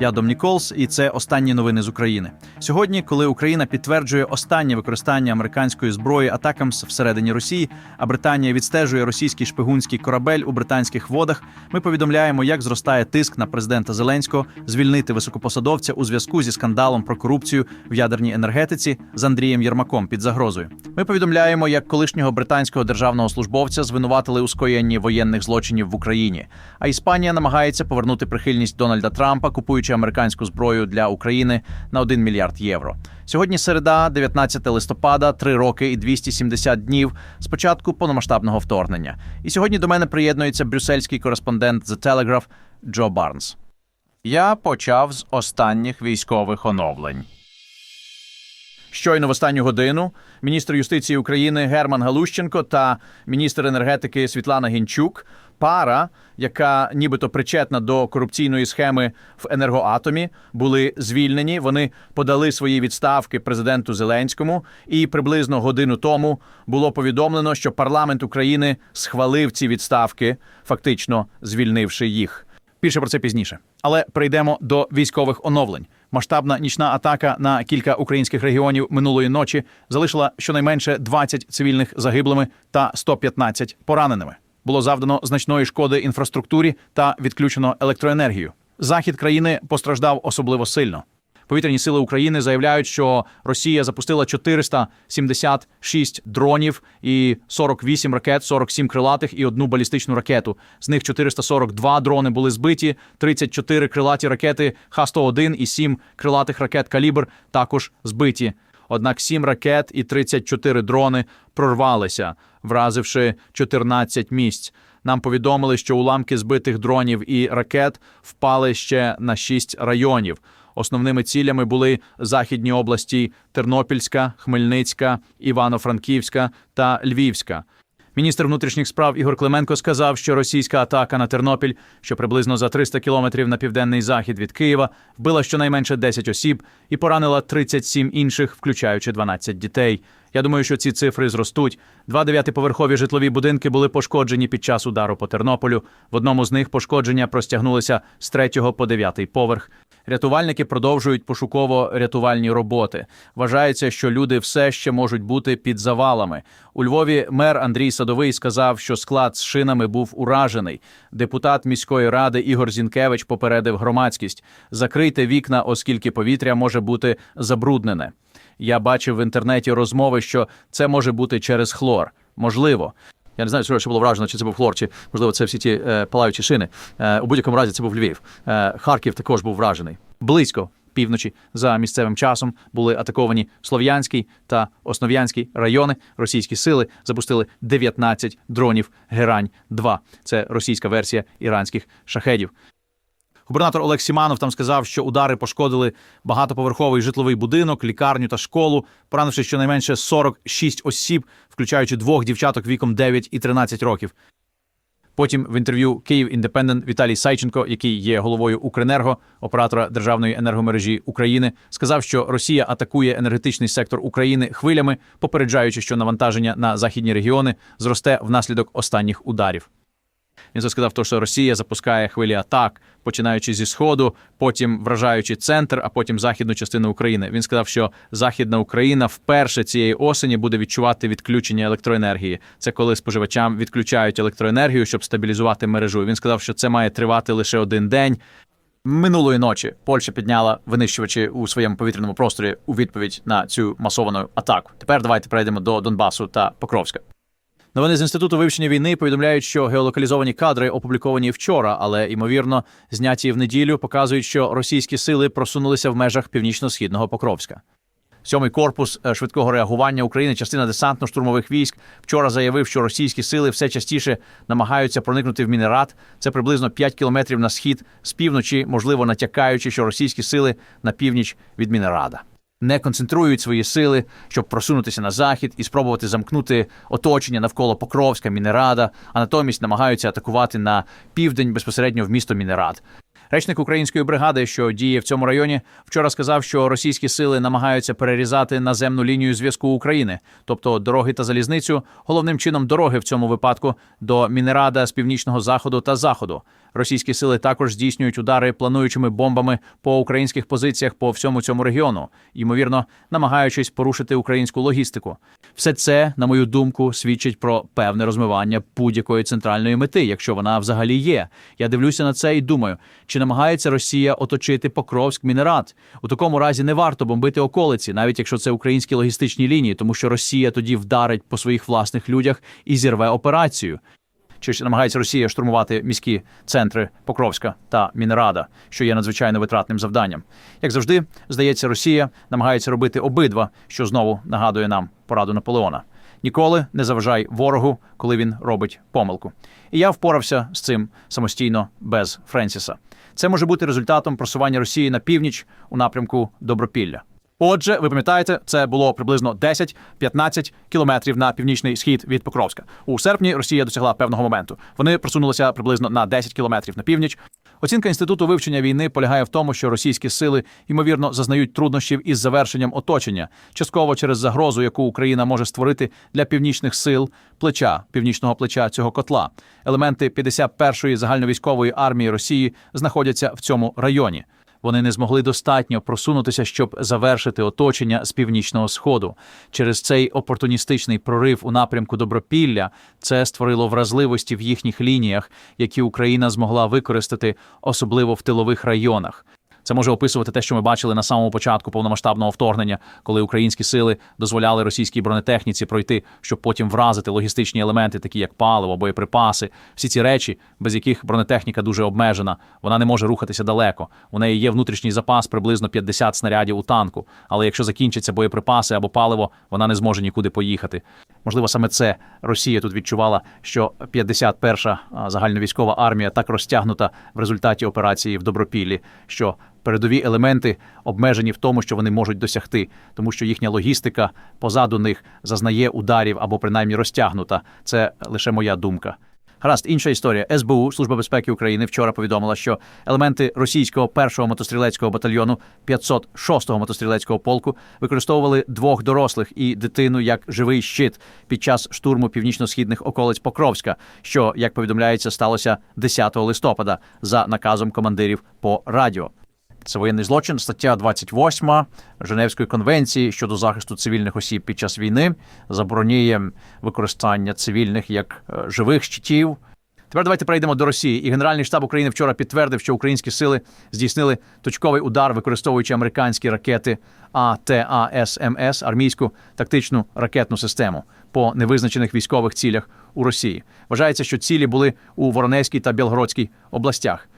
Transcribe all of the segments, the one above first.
Я Дом Ніколс, і це останні новини з України. Сьогодні, коли Україна підтверджує останнє використання американської зброї атакамс всередині Росії, а Британія відстежує російський шпигунський корабель у британських водах, ми повідомляємо, як зростає тиск на президента Зеленського звільнити високопосадовця у зв'язку зі скандалом про корупцію в ядерній енергетиці з Андрієм Єрмаком під загрозою. Ми повідомляємо, як колишнього британського державного службовця звинуватили у скоєнні воєнних злочинів в Україні. А Іспанія намагається повернути прихильність Дональда Трампа, купуючи американську зброю для України на 1 мільярд євро. Сьогодні середа, 19 листопада, 3 роки і 270 днів з початку повномасштабного вторгнення. І сьогодні до мене приєднується брюссельський кореспондент The Telegraph Джо Барнс. Я почав з останніх військових оновлень. Щойно в останню годину міністр юстиції України Герман Галущенко та міністр енергетики Світлана Гінчук, пара, яка нібито причетна до корупційної схеми в енергоатомі, були звільнені. Вони подали свої відставки президенту Зеленському, і приблизно годину тому було повідомлено, що парламент України схвалив ці відставки, фактично звільнивши їх. Більше про це пізніше. Але прийдемо до військових оновлень. Масштабна нічна атака на кілька українських регіонів минулої ночі залишила щонайменше 20 цивільних загиблими та 115 пораненими. Було завдано значної шкоди інфраструктурі та відключено електроенергію. Захід країни постраждав особливо сильно. Повітряні сили України заявляють, що Росія запустила 476 дронів і 48 ракет, 47 крилатих і одну балістичну ракету. З них 442 дрони були збиті, 34 крилаті ракети Х-101 і 7 крилатих ракет «Калібр» також збиті. Однак 7 ракет і 34 дрони прорвалися, вразивши 14 місць. Нам повідомили, що уламки збитих дронів і ракет впали ще на 6 районів. Основними цілями були західні області Тернопільська, Хмельницька, Івано-Франківська та Львівська. Міністр внутрішніх справ Ігор Клименко сказав, що російська атака на Тернопіль, що приблизно за 300 кілометрів на південний захід від Києва, вбила щонайменше 10 осіб і поранила 37 інших, включаючи 12 дітей. Я думаю, що ці цифри зростуть. Два дев'ятиповерхові житлові будинки були пошкоджені під час удару по Тернополю. В одному з них пошкодження простягнулися з третього по дев'ятий поверх. Рятувальники продовжують пошуково-рятувальні роботи. Вважається, що люди все ще можуть бути під завалами. У Львові мер Андрій Садовий сказав, що склад з шинами був уражений. Депутат міської ради Ігор Зінкевич попередив громадськість: закрийте вікна, оскільки повітря може бути забруднене. Я бачив в інтернеті розмови, що це може бути через хлор. Можливо. Я не знаю, що було вражено, чи це був хлор, чи можливо це всі ті е, палаючі шини. Е, у будь-якому разі це був Львів. Е, Харків також був вражений. Близько півночі за місцевим часом були атаковані Слов'янський та Основ'янський райони. Російські сили запустили 19 дронів Герань 2 Це російська версія іранських шахедів. Губернатор Олег Сіманов там сказав, що удари пошкодили багатоповерховий житловий будинок, лікарню та школу, поранивши щонайменше 46 осіб, включаючи двох дівчаток віком 9 і 13 років. Потім в інтерв'ю Київ Індепендент Віталій Сайченко, який є головою Укренерго, оператора державної енергомережі України, сказав, що Росія атакує енергетичний сектор України хвилями, попереджаючи, що навантаження на західні регіони зросте внаслідок останніх ударів. Він це сказав, то, що Росія запускає хвилі атак, починаючи зі сходу, потім вражаючи центр, а потім західну частину України. Він сказав, що Західна Україна вперше цієї осені буде відчувати відключення електроенергії. Це коли споживачам відключають електроенергію, щоб стабілізувати мережу. Він сказав, що це має тривати лише один день. Минулої ночі Польща підняла винищувачі у своєму повітряному просторі у відповідь на цю масовану атаку. Тепер давайте перейдемо до Донбасу та Покровська. Новини з інституту вивчення війни повідомляють, що геолокалізовані кадри опубліковані вчора, але ймовірно зняті в неділю показують, що російські сили просунулися в межах північно-східного Покровська. Сьомий корпус е, швидкого реагування України, частина десантно-штурмових військ, вчора заявив, що російські сили все частіше намагаються проникнути в Мінерат. Це приблизно 5 кілометрів на схід з півночі, можливо, натякаючи, що російські сили на північ від Мінерада не концентрують свої сили, щоб просунутися на захід і спробувати замкнути оточення навколо Покровська, Мінерада, а натомість намагаються атакувати на південь безпосередньо в місто Мінерад. Речник української бригади, що діє в цьому районі, вчора сказав, що російські сили намагаються перерізати наземну лінію зв'язку України, тобто дороги та залізницю, головним чином дороги в цьому випадку до Мінерада з північного заходу та заходу. Російські сили також здійснюють удари плануючими бомбами по українських позиціях по всьому цьому регіону, ймовірно, намагаючись порушити українську логістику. Все це, на мою думку, свідчить про певне розмивання будь-якої центральної мети, якщо вона взагалі є. Я дивлюся на це і думаю, чи намагається Росія оточити Покровськ Мінерат. У такому разі не варто бомбити околиці, навіть якщо це українські логістичні лінії, тому що Росія тоді вдарить по своїх власних людях і зірве операцію. Чи намагається Росія штурмувати міські центри Покровська та Мінерада, що є надзвичайно витратним завданням? Як завжди, здається, Росія намагається робити обидва, що знову нагадує нам пораду Наполеона. Ніколи не заважай ворогу, коли він робить помилку. І я впорався з цим самостійно без Френсіса. Це може бути результатом просування Росії на північ у напрямку Добропілля. Отже, ви пам'ятаєте, це було приблизно 10-15 кілометрів на північний схід від Покровська. У серпні Росія досягла певного моменту. Вони просунулися приблизно на 10 кілометрів на північ. Оцінка інституту вивчення війни полягає в тому, що російські сили ймовірно зазнають труднощів із завершенням оточення, частково через загрозу, яку Україна може створити для північних сил плеча північного плеча цього котла. Елементи 51-ї загальновійськової армії Росії знаходяться в цьому районі. Вони не змогли достатньо просунутися, щоб завершити оточення з північного сходу. Через цей опортуністичний прорив у напрямку Добропілля це створило вразливості в їхніх лініях, які Україна змогла використати, особливо в тилових районах. Це може описувати те, що ми бачили на самому початку повномасштабного вторгнення, коли українські сили дозволяли російській бронетехніці пройти, щоб потім вразити логістичні елементи, такі як паливо, боєприпаси, всі ці речі, без яких бронетехніка дуже обмежена. Вона не може рухатися далеко. У неї є внутрішній запас приблизно 50 снарядів у танку. Але якщо закінчаться боєприпаси або паливо, вона не зможе нікуди поїхати. Можливо, саме це Росія тут відчувала, що 51-ша загальновійськова армія так розтягнута в результаті операції в Добропіллі, що передові елементи обмежені в тому, що вони можуть досягти, тому що їхня логістика позаду них зазнає ударів або принаймні розтягнута. Це лише моя думка. Гаразд, інша історія. СБУ, Служба безпеки України, вчора повідомила, що елементи російського першого мотострілецького батальйону 506-го мотострілецького полку використовували двох дорослих і дитину як живий щит під час штурму північно-східних околиць Покровська, що, як повідомляється, сталося 10 листопада за наказом командирів по радіо. Це воєнний злочин, стаття 28 Женевської конвенції щодо захисту цивільних осіб під час війни забороняє використання цивільних як е, живих щитів. Тепер давайте перейдемо до Росії. І Генеральний штаб України вчора підтвердив, що українські сили здійснили точковий удар, використовуючи американські ракети АТАСМС, армійську тактичну ракетну систему по невизначених військових цілях у Росії. Вважається, що цілі були у Воронезькій та Білгородській областях.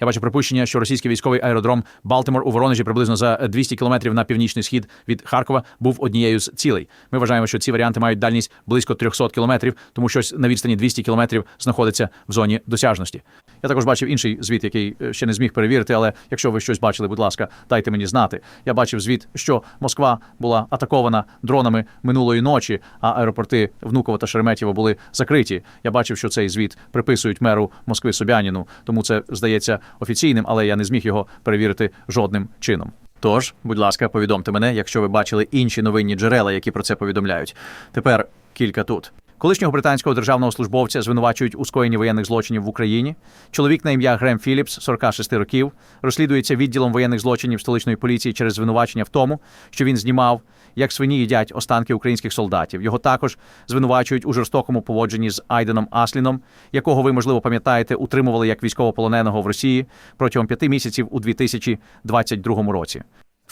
Я бачу припущення, що російський військовий аеродром Балтимор у Воронежі приблизно за 200 кілометрів на північний схід від Харкова був однією з цілей. Ми вважаємо, що ці варіанти мають дальність близько 300 кілометрів, тому щось на відстані 200 кілометрів знаходиться в зоні досяжності. Я також бачив інший звіт, який е, ще не зміг перевірити, але якщо ви щось бачили, будь ласка, дайте мені знати. Я бачив звіт, що Москва була атакована дронами минулої ночі, а аеропорти Внуково та Шереметьєво були закриті. Я бачив, що цей звіт приписують меру Москви Собяніну, тому це здається офіційним, але я не зміг його перевірити жодним чином. Тож, будь ласка, повідомте мене, якщо ви бачили інші новинні джерела, які про це повідомляють. Тепер кілька тут. Колишнього британського державного службовця звинувачують у скоєнні воєнних злочинів в Україні. Чоловік на ім'я Грем Філіпс, 46 років, розслідується відділом воєнних злочинів столичної поліції через звинувачення в тому, що він знімав, як свині їдять останки українських солдатів. Його також звинувачують у жорстокому поводженні з Айденом Асліном, якого ви, можливо, пам'ятаєте, утримували як військовополоненого в Росії протягом п'яти місяців у 2022 році.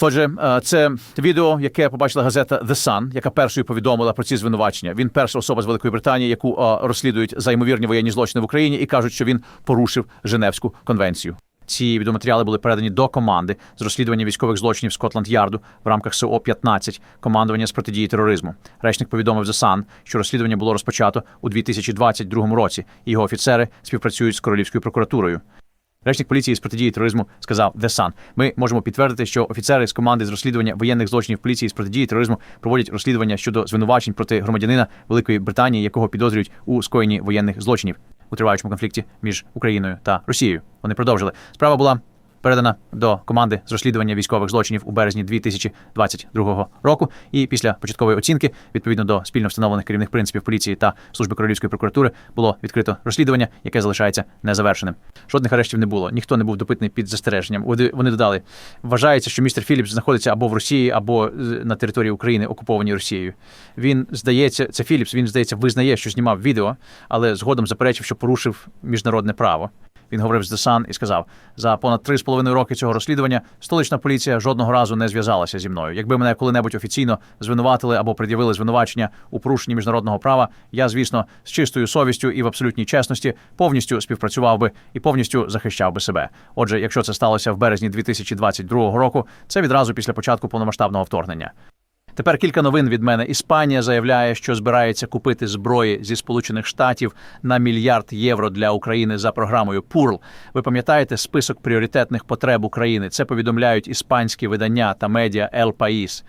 Отже, е, це відео, яке побачила газета The Sun, яка першою повідомила про ці звинувачення. Він перша особа з Великої Британії, яку е, розслідують за ймовірні воєнні злочини в Україні, і кажуть, що він порушив Женевську конвенцію. Ці відеоматеріали були передані до команди з розслідування військових злочинів Скотланд Ярду в рамках СО 15 командування з протидії тероризму. Речник повідомив The Sun, що розслідування було розпочато у 2022 році. і Його офіцери співпрацюють з королівською прокуратурою. Речник поліції з протидії тероризму сказав The Sun. Ми можемо підтвердити, що офіцери з команди з розслідування воєнних злочинів поліції з протидії тероризму проводять розслідування щодо звинувачень проти громадянина Великої Британії, якого підозрюють у скоєнні воєнних злочинів у триваючому конфлікті між Україною та Росією. Вони продовжили. Справа була передана до команди з розслідування військових злочинів у березні 2022 року. І після початкової оцінки, відповідно до спільно встановлених керівних принципів поліції та служби королівської прокуратури, було відкрито розслідування, яке залишається незавершеним. Жодних арештів не було. Ніхто не був допитаний під застереженням. Вони додали, вважається, що містер Філіпс знаходиться або в Росії, або на території України, окупованій Росією. Він здається, це Філіпс. Він здається, визнає, що знімав відео, але згодом заперечив, що порушив міжнародне право. Він говорив з The Sun і сказав: за понад три з половиною роки цього розслідування столична поліція жодного разу не зв'язалася зі мною. Якби мене коли-небудь офіційно звинуватили або пред'явили звинувачення у порушенні міжнародного права, я, звісно, з чистою совістю і в абсолютній чесності повністю співпрацював би і повністю захищав би себе. Отже, якщо це сталося в березні 2022 року, це відразу після початку повномасштабного вторгнення. Тепер кілька новин від мене. Іспанія заявляє, що збирається купити зброї зі Сполучених Штатів на мільярд євро для України за програмою ПУРЛ. Ви пам'ятаєте список пріоритетних потреб України? Це повідомляють іспанські видання та медіа El País.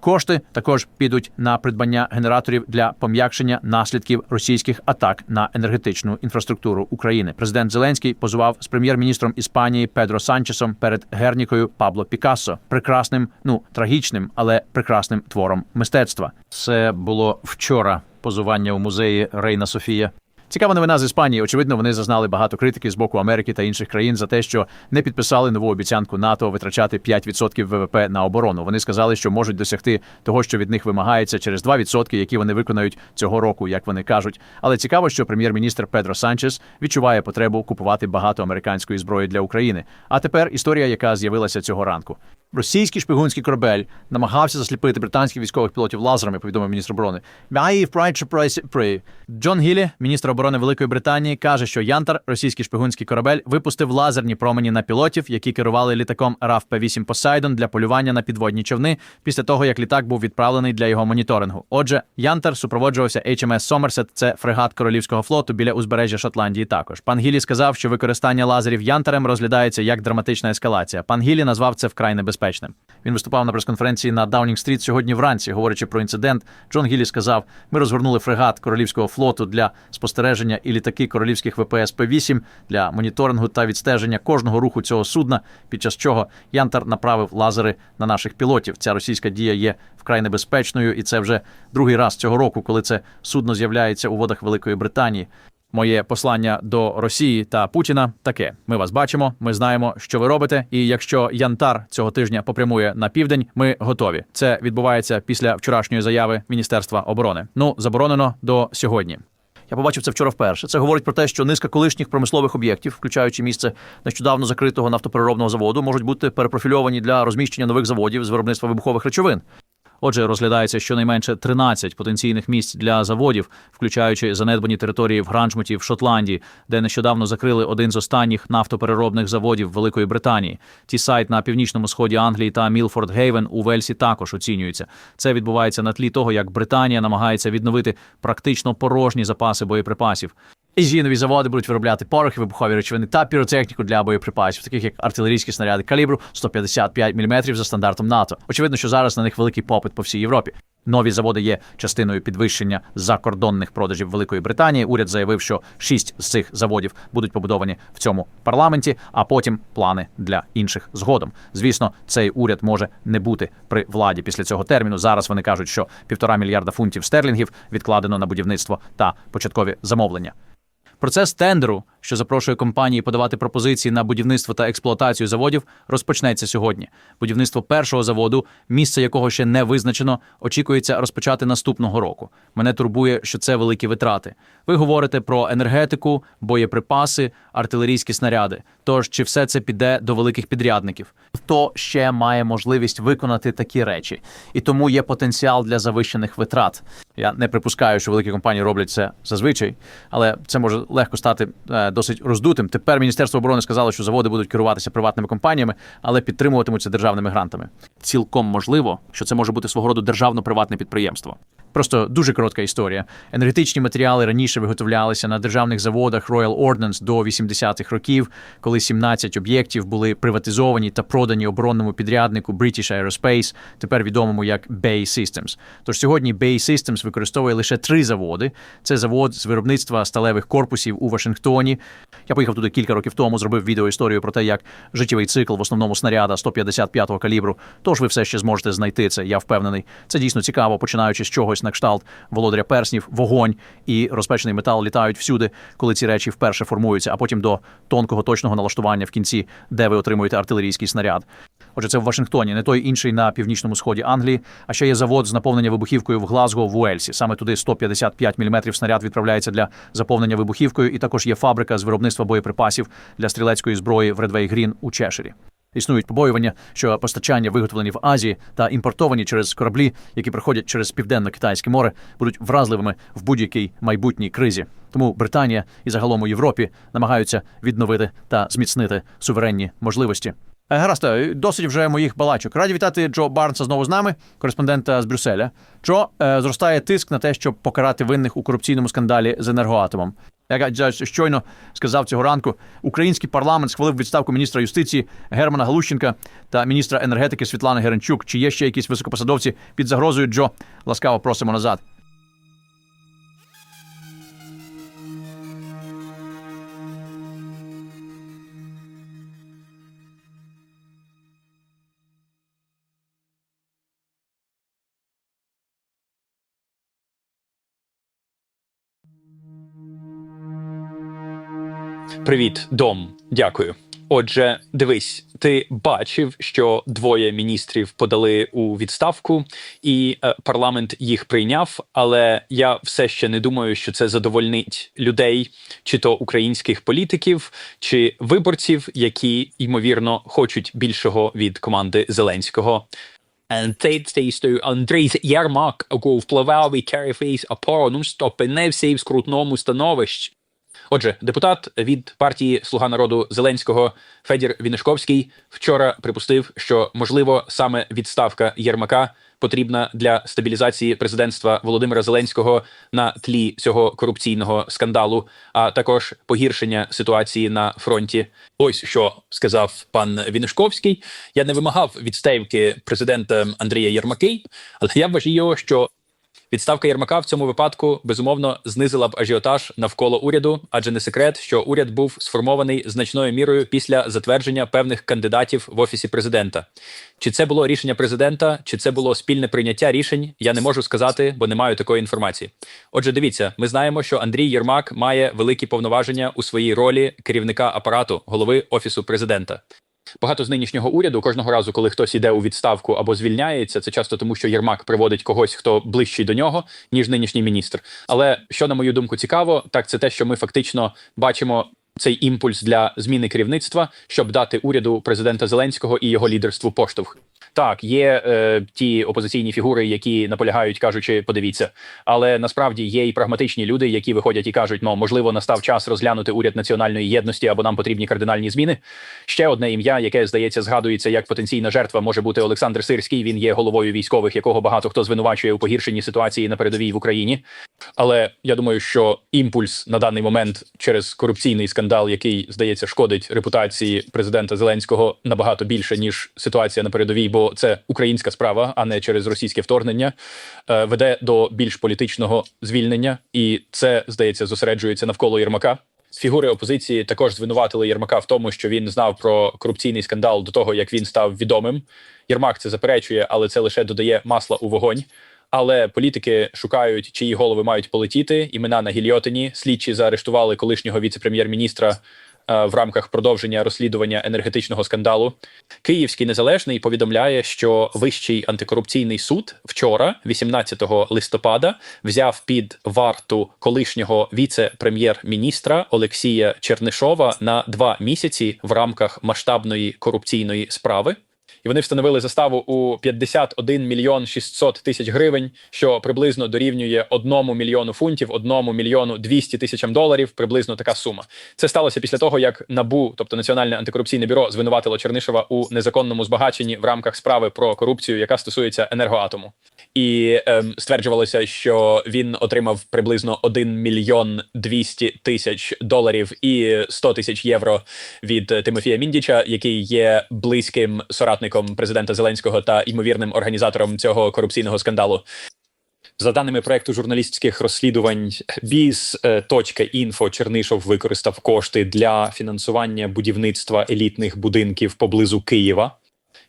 Кошти також підуть на придбання генераторів для пом'якшення наслідків російських атак на енергетичну інфраструктуру України. Президент Зеленський позував з прем'єр-міністром Іспанії Педро Санчесом перед гернікою Пабло Пікассо, прекрасним, ну трагічним, але прекрасним твором мистецтва. Це було вчора. Позування у музеї Рейна Софія. Цікава новина з Іспанії. Очевидно, вони зазнали багато критики з боку Америки та інших країн за те, що не підписали нову обіцянку НАТО витрачати 5% ВВП на оборону. Вони сказали, що можуть досягти того, що від них вимагається через 2%, які вони виконають цього року, як вони кажуть. Але цікаво, що прем'єр-міністр Педро Санчес відчуває потребу купувати багато американської зброї для України. А тепер історія, яка з'явилася цього ранку. Російський шпигунський корабель намагався засліпити британських військових пілотів лазерами, повідомив міністр оборони. При Джон Гілі, міністр оборони Великої Британії, каже, що Янтар, російський шпигунський корабель, випустив лазерні промені на пілотів, які керували літаком RAF P-8 Poseidon для полювання на підводні човни після того, як літак був відправлений для його моніторингу. Отже, Янтар супроводжувався HMS Сомерсет, це фрегат королівського флоту біля узбережжя Шотландії. Також пан Гілі сказав, що використання лазерів Янтарем розглядається як драматична ескалація. Пан Гілі назвав це вкрай небезпечним. Він виступав на прес-конференції на Даунінг-стріт сьогодні вранці, говорячи про інцидент. Джон Гілі сказав: ми розгорнули фрегат королівського флоту для спостереження і літаки королівських ВПС П-8 для моніторингу та відстеження кожного руху цього судна, під час чого Янтар направив лазери на наших пілотів. Ця російська дія є вкрай небезпечною, і це вже другий раз цього року, коли це судно з'являється у водах Великої Британії. Моє послання до Росії та Путіна таке: ми вас бачимо, ми знаємо, що ви робите. І якщо Янтар цього тижня попрямує на південь, ми готові. Це відбувається після вчорашньої заяви Міністерства оборони. Ну заборонено до сьогодні. Я побачив це вчора вперше. Це говорить про те, що низка колишніх промислових об'єктів, включаючи місце нещодавно закритого нафтопереробного заводу, можуть бути перепрофільовані для розміщення нових заводів з виробництва вибухових речовин. Отже, розглядається щонайменше 13 потенційних місць для заводів, включаючи занедбані території в Гранчмуті в Шотландії, де нещодавно закрили один з останніх нафтопереробних заводів Великої Британії. Ті сайт на північному сході Англії та Мілфорд Гейвен у Вельсі також оцінюються. Це відбувається на тлі того, як Британія намагається відновити практично порожні запаси боєприпасів. І нові заводи будуть виробляти порохи, вибухові речовини та піротехніку для боєприпасів, таких як артилерійські снаряди калібру 155 мм за стандартом НАТО. Очевидно, що зараз на них великий попит по всій Європі. Нові заводи є частиною підвищення закордонних продажів Великої Британії. Уряд заявив, що шість з цих заводів будуть побудовані в цьому парламенті, а потім плани для інших згодом. Звісно, цей уряд може не бути при владі після цього терміну. Зараз вони кажуть, що півтора мільярда фунтів стерлінгів відкладено на будівництво та початкові замовлення. Процес тендеру, що запрошує компанії подавати пропозиції на будівництво та експлуатацію заводів, розпочнеться сьогодні. Будівництво першого заводу, місце якого ще не визначено, очікується розпочати наступного року. Мене турбує, що це великі витрати. Ви говорите про енергетику, боєприпаси, артилерійські снаряди. Тож чи все це піде до великих підрядників? Хто ще має можливість виконати такі речі? І тому є потенціал для завищених витрат. Я не припускаю, що великі компанії роблять це зазвичай, але це може легко стати е, досить роздутим. Тепер Міністерство оборони сказало, що заводи будуть керуватися приватними компаніями, але підтримуватимуться державними грантами. Цілком можливо, що це може бути свого роду державно-приватне підприємство. Просто дуже коротка історія. Енергетичні матеріали раніше виготовлялися на державних заводах Royal Ordnance до 80-х років, коли 17 об'єктів були приватизовані та продані оборонному підряднику British Aerospace, тепер відомому як Bay Systems. Тож сьогодні Bay Systems використовує лише три заводи. Це завод з виробництва сталевих корпусів у Вашингтоні. Я поїхав туди кілька років тому, зробив відеоісторію про те, як життєвий цикл в основному снаряда 155-го калібру. Тож ви все ще зможете знайти це. Я впевнений. Це дійсно цікаво, починаючи з чогось на кшталт володаря перснів, вогонь і розпечений метал літають всюди, коли ці речі вперше формуються, а потім до тонкого точного налаштування в кінці, де ви отримуєте артилерійський снаряд. Отже, це в Вашингтоні, не той інший на північному сході Англії. А ще є завод з наповнення вибухівкою в Глазго в Уельсі. Саме туди 155 мм снаряд відправляється для заповнення вибухівкою. І також є фабрика з виробництва боєприпасів для стрілецької зброї в Редвей Грін у Чеширі. Існують побоювання, що постачання, виготовлені в Азії та імпортовані через кораблі, які проходять через південно-китайське море, будуть вразливими в будь-якій майбутній кризі. Тому Британія і загалом у Європі намагаються відновити та зміцнити суверенні можливості. Е, Гаразд, е, досить вже моїх балачок. Раді вітати Джо Барнса знову з нами, кореспондента з Брюсселя. Джо е, зростає тиск на те, щоб покарати винних у корупційному скандалі з енергоатомом. Як я щойно сказав цього ранку, український парламент схвалив відставку міністра юстиції Германа Галущенка та міністра енергетики Світлани Геренчук. Чи є ще якісь високопосадовці під загрозою Джо? Ласкаво просимо назад. Привіт, дом. Дякую. Отже, дивись, ти бачив, що двоє міністрів подали у відставку, і е, парламент їх прийняв. Але я все ще не думаю, що це задовольнить людей, чи то українських політиків, чи виборців, які ймовірно хочуть більшого від команди Зеленського. Антитейстою Андрій Ярмак, впливовий керівник опору, стопинився в скрутному становищі. Отже, депутат від партії Слуга народу Зеленського Федір Вінишковський вчора припустив, що можливо саме відставка Єрмака потрібна для стабілізації президентства Володимира Зеленського на тлі цього корупційного скандалу, а також погіршення ситуації на фронті. Ось що сказав пан Вінишковський. Я не вимагав відставки президента Андрія Єрмаки, але я вважаю, що Відставка Єрмака в цьому випадку безумовно знизила б ажіотаж навколо уряду, адже не секрет, що уряд був сформований значною мірою після затвердження певних кандидатів в офісі президента. Чи це було рішення президента, чи це було спільне прийняття рішень? Я не можу сказати, бо не маю такої інформації. Отже, дивіться, ми знаємо, що Андрій Єрмак має великі повноваження у своїй ролі керівника апарату голови офісу президента. Багато з нинішнього уряду кожного разу, коли хтось іде у відставку або звільняється, це часто тому, що Єрмак приводить когось, хто ближчий до нього, ніж нинішній міністр. Але що на мою думку цікаво, так це те, що ми фактично бачимо. Цей імпульс для зміни керівництва, щоб дати уряду президента Зеленського і його лідерству поштовх. Так, є е, ті опозиційні фігури, які наполягають, кажучи, подивіться, але насправді є і прагматичні люди, які виходять і кажуть, ну можливо, настав час розглянути уряд національної єдності або нам потрібні кардинальні зміни. Ще одне ім'я, яке здається, згадується як потенційна жертва, може бути Олександр Сирський. Він є головою військових, якого багато хто звинувачує у погіршенні ситуації на передовій в Україні. Але я думаю, що імпульс на даний момент через корупційний скандал, який здається, шкодить репутації президента Зеленського набагато більше ніж ситуація на передовій, бо це українська справа, а не через російське вторгнення, е, веде до більш політичного звільнення, і це здається зосереджується навколо Єрмака. Фігури опозиції також звинуватили Єрмака в тому, що він знав про корупційний скандал до того, як він став відомим. Єрмак це заперечує, але це лише додає масла у вогонь. Але політики шукають, чиї голови мають полетіти. Імена на гільйотині. Слідчі заарештували колишнього віце-прем'єр-міністра в рамках продовження розслідування енергетичного скандалу. Київський незалежний повідомляє, що Вищий антикорупційний суд вчора, 18 листопада, взяв під варту колишнього віце-прем'єр-міністра Олексія Чернишова на два місяці в рамках масштабної корупційної справи. І вони встановили заставу у 51 мільйон 600 тисяч гривень, що приблизно дорівнює 1 мільйону фунтів, 1 мільйону 200 тисячам доларів. Приблизно така сума. Це сталося після того, як НАБУ, тобто Національне антикорупційне бюро, звинуватило Чернишева у незаконному збагаченні в рамках справи про корупцію, яка стосується енергоатому. І ем, стверджувалося, що він отримав приблизно 1 мільйон 200 тисяч доларів і 100 тисяч євро від Тимофія Міндіча, який є близьким соратником президента Зеленського та ймовірним організатором цього корупційного скандалу. За даними проекту журналістських розслідувань Біз.Інфо, Чернишов використав кошти для фінансування будівництва елітних будинків поблизу Києва.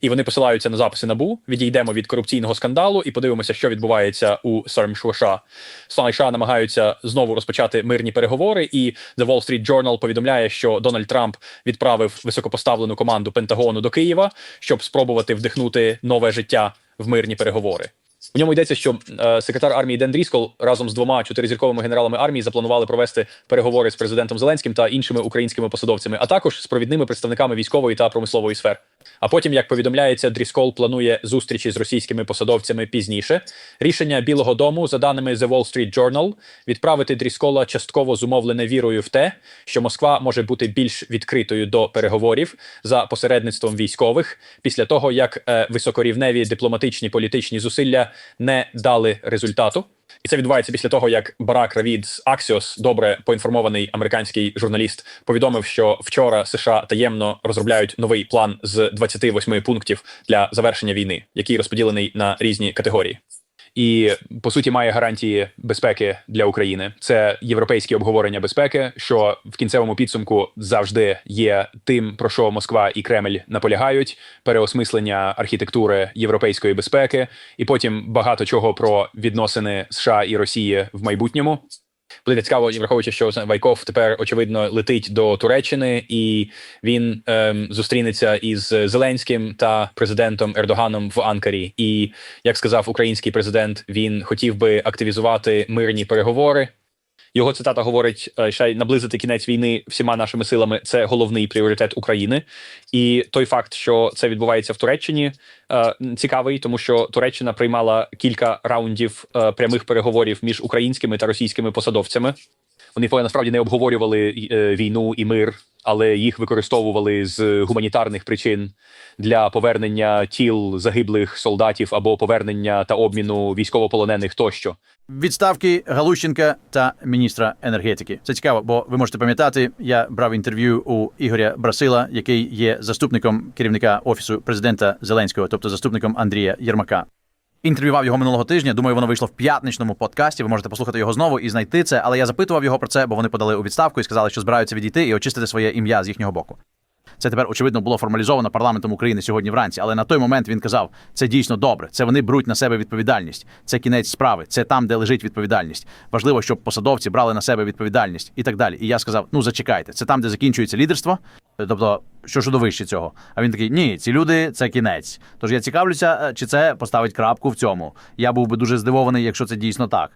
І вони посилаються на записи набу. Відійдемо від корупційного скандалу і подивимося, що відбувається у Сармшуша. США намагаються знову розпочати мирні переговори. І The Wall Street Journal повідомляє, що Дональд Трамп відправив високопоставлену команду Пентагону до Києва, щоб спробувати вдихнути нове життя в мирні переговори. У ньому йдеться, що е, секретар армії Ден Дріскол разом з двома чотиризірковими генералами армії запланували провести переговори з президентом Зеленським та іншими українськими посадовцями, а також з провідними представниками військової та промислової сфер. А потім, як повідомляється, Дріскол планує зустрічі з російськими посадовцями пізніше. Рішення Білого Дому, за даними The Wall Street Journal, відправити Дріскола частково зумовлене вірою в те, що Москва може бути більш відкритою до переговорів за посередництвом військових після того, як е, високорівневі дипломатичні політичні зусилля не дали результату. І це відбувається після того, як Барак Равід з Axios, добре поінформований американський журналіст, повідомив, що вчора США таємно розробляють новий план з 28 пунктів для завершення війни, який розподілений на різні категорії. І по суті має гарантії безпеки для України. Це європейські обговорення безпеки, що в кінцевому підсумку завжди є тим, про що Москва і Кремль наполягають: переосмислення архітектури європейської безпеки, і потім багато чого про відносини США і Росії в майбутньому. Буде цікаво, враховуючи, що Вайков тепер очевидно летить до Туреччини, і він ем, зустрінеться із Зеленським та президентом Ердоганом в Анкарі. І як сказав український президент, він хотів би активізувати мирні переговори. Його цитата говорить, ще що наблизити кінець війни всіма нашими силами це головний пріоритет України. І той факт, що це відбувається в Туреччині, е, цікавий, тому що Туреччина приймала кілька раундів е, прямих переговорів між українськими та російськими посадовцями. Вони насправді не обговорювали е, війну і мир, але їх використовували з гуманітарних причин для повернення тіл загиблих солдатів або повернення та обміну військовополонених тощо. Відставки Галущенка та міністра енергетики. Це цікаво, бо ви можете пам'ятати, я брав інтерв'ю у Ігоря Брасила, який є заступником керівника офісу президента Зеленського, тобто заступником Андрія Єрмака. Інтерв'ював його минулого тижня. Думаю, воно вийшло в п'ятничному подкасті. Ви можете послухати його знову і знайти це. Але я запитував його про це, бо вони подали у відставку і сказали, що збираються відійти і очистити своє ім'я з їхнього боку. Це тепер очевидно було формалізовано парламентом України сьогодні вранці. Але на той момент він казав: це дійсно добре. Це вони беруть на себе відповідальність. Це кінець справи. Це там, де лежить відповідальність. Важливо, щоб посадовці брали на себе відповідальність і так далі. І я сказав: ну зачекайте, це там, де закінчується лідерство. Тобто, що ж до вище цього? А він такий: ні, ці люди це кінець. Тож я цікавлюся, е, чи це поставить крапку в цьому. Я був би дуже здивований, якщо це дійсно так.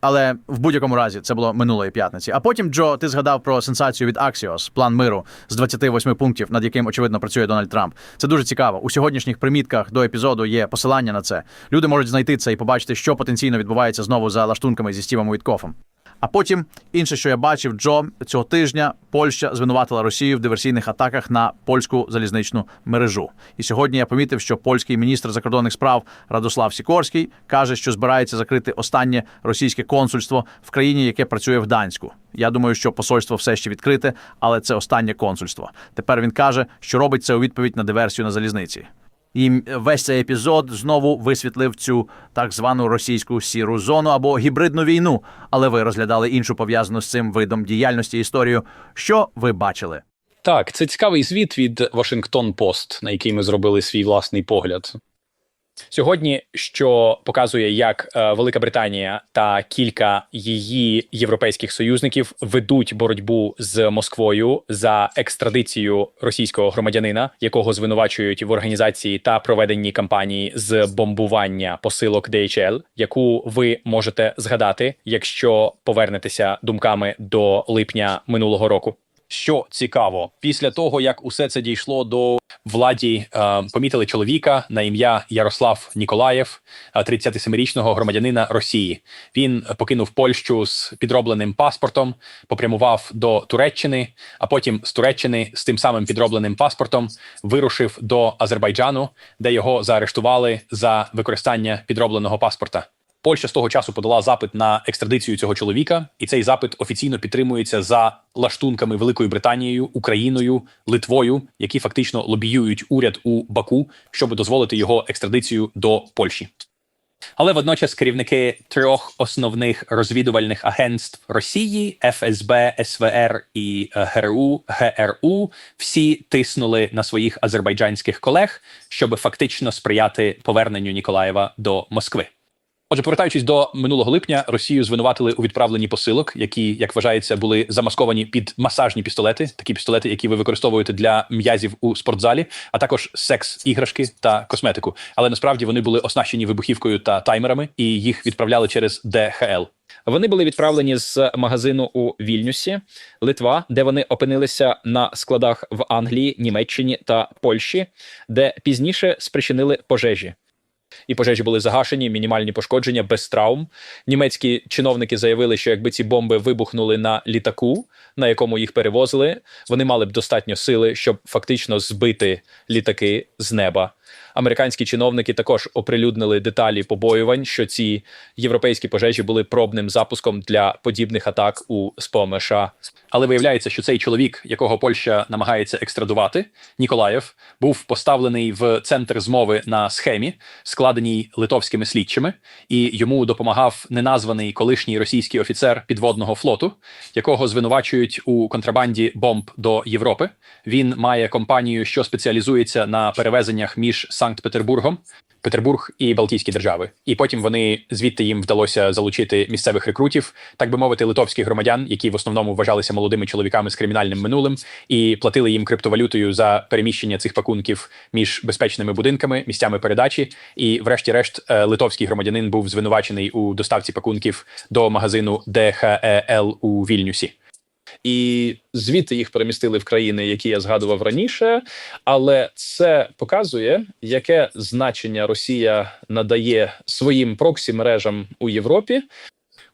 Але в будь-якому разі це було минулої п'ятниці. А потім, Джо, ти згадав про сенсацію від Axios, план миру з 28 пунктів, над яким очевидно працює Дональд Трамп. Це дуже цікаво. У сьогоднішніх примітках до епізоду є посилання на це. Люди можуть знайти це і побачити, що потенційно відбувається знову за лаштунками зі Стівом Уіткофом. А потім інше, що я бачив, Джо цього тижня Польща звинуватила Росію в диверсійних атаках на польську залізничну мережу. І сьогодні я помітив, що польський міністр закордонних справ Радослав Сікорський каже, що збирається закрити останнє російське консульство в країні, яке працює в Данську. Я думаю, що посольство все ще відкрите, але це останнє консульство. Тепер він каже, що робить це у відповідь на диверсію на залізниці. І весь цей епізод знову висвітлив цю так звану російську сіру зону або гібридну війну. Але ви розглядали іншу пов'язану з цим видом діяльності історію. Що ви бачили? Так, це цікавий звіт від Вашингтон Пост, на який ми зробили свій власний погляд. Сьогодні, що показує, як е, Велика Британія та кілька її європейських союзників ведуть боротьбу з Москвою за екстрадицію російського громадянина, якого звинувачують в організації та проведенні кампанії з бомбування посилок DHL, яку ви можете згадати, якщо повернетеся думками до липня минулого року. Що цікаво, після того як усе це дійшло до владі, е, помітили чоловіка на ім'я Ярослав Ніколаєв, е, 37-річного громадянина Росії. Він покинув Польщу з підробленим паспортом, попрямував до Туреччини, а потім з Туреччини з тим самим підробленим паспортом вирушив до Азербайджану, де його заарештували за використання підробленого паспорта. Польща з того часу подала запит на екстрадицію цього чоловіка, і цей запит офіційно підтримується за лаштунками Великою Британією, Україною, Литвою, які фактично лобіюють уряд у Баку, щоб дозволити його екстрадицію до Польщі. Але водночас керівники трьох основних розвідувальних агентств Росії ФСБ, СВР і е, ГРУ ГРУ всі тиснули на своїх азербайджанських колег, щоб фактично сприяти поверненню Ніколаєва до Москви. Отже, повертаючись до минулого липня, Росію звинуватили у відправленні посилок, які, як вважається, були замасковані під масажні пістолети, такі пістолети, які ви використовуєте для м'язів у спортзалі, а також секс-іграшки та косметику. Але насправді вони були оснащені вибухівкою та таймерами, і їх відправляли через ДХЛ. Вони були відправлені з магазину у Вільнюсі, Литва, де вони опинилися на складах в Англії, Німеччині та Польщі, де пізніше спричинили пожежі. І пожежі були загашені, мінімальні пошкодження без травм. Німецькі чиновники заявили, що якби ці бомби вибухнули на літаку, на якому їх перевозили, вони мали б достатньо сили, щоб фактично збити літаки з неба. Американські чиновники також оприлюднили деталі побоювань, що ці європейські пожежі були пробним запуском для подібних атак у СПОМШ. Але виявляється, що цей чоловік, якого Польща намагається екстрадувати, Ніколаєв, був поставлений в центр змови на схемі, складеній литовськими слідчими, і йому допомагав неназваний колишній російський офіцер підводного флоту, якого звинувачують у контрабанді бомб до Європи. Він має компанію, що спеціалізується на перевезеннях між Санкт-Петербургом. Петербург і Балтійські держави, і потім вони звідти їм вдалося залучити місцевих рекрутів, так би мовити, литовських громадян, які в основному вважалися молодими чоловіками з кримінальним минулим, і платили їм криптовалютою за переміщення цих пакунків між безпечними будинками, місцями передачі. І, врешті-решт, е, литовський громадянин був звинувачений у доставці пакунків до магазину ДХЕЛ у Вільнюсі. І звідти їх перемістили в країни, які я згадував раніше. Але це показує, яке значення Росія надає своїм проксі мережам у Європі.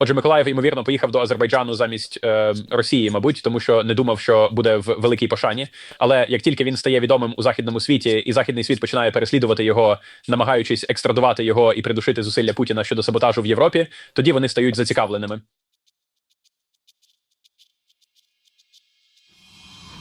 Отже, Миколаїв ймовірно поїхав до Азербайджану замість е, Росії, мабуть, тому що не думав, що буде в великій пошані. Але як тільки він стає відомим у західному світі, і західний світ починає переслідувати його, намагаючись екстрадувати його і придушити зусилля Путіна щодо саботажу в Європі, тоді вони стають зацікавленими.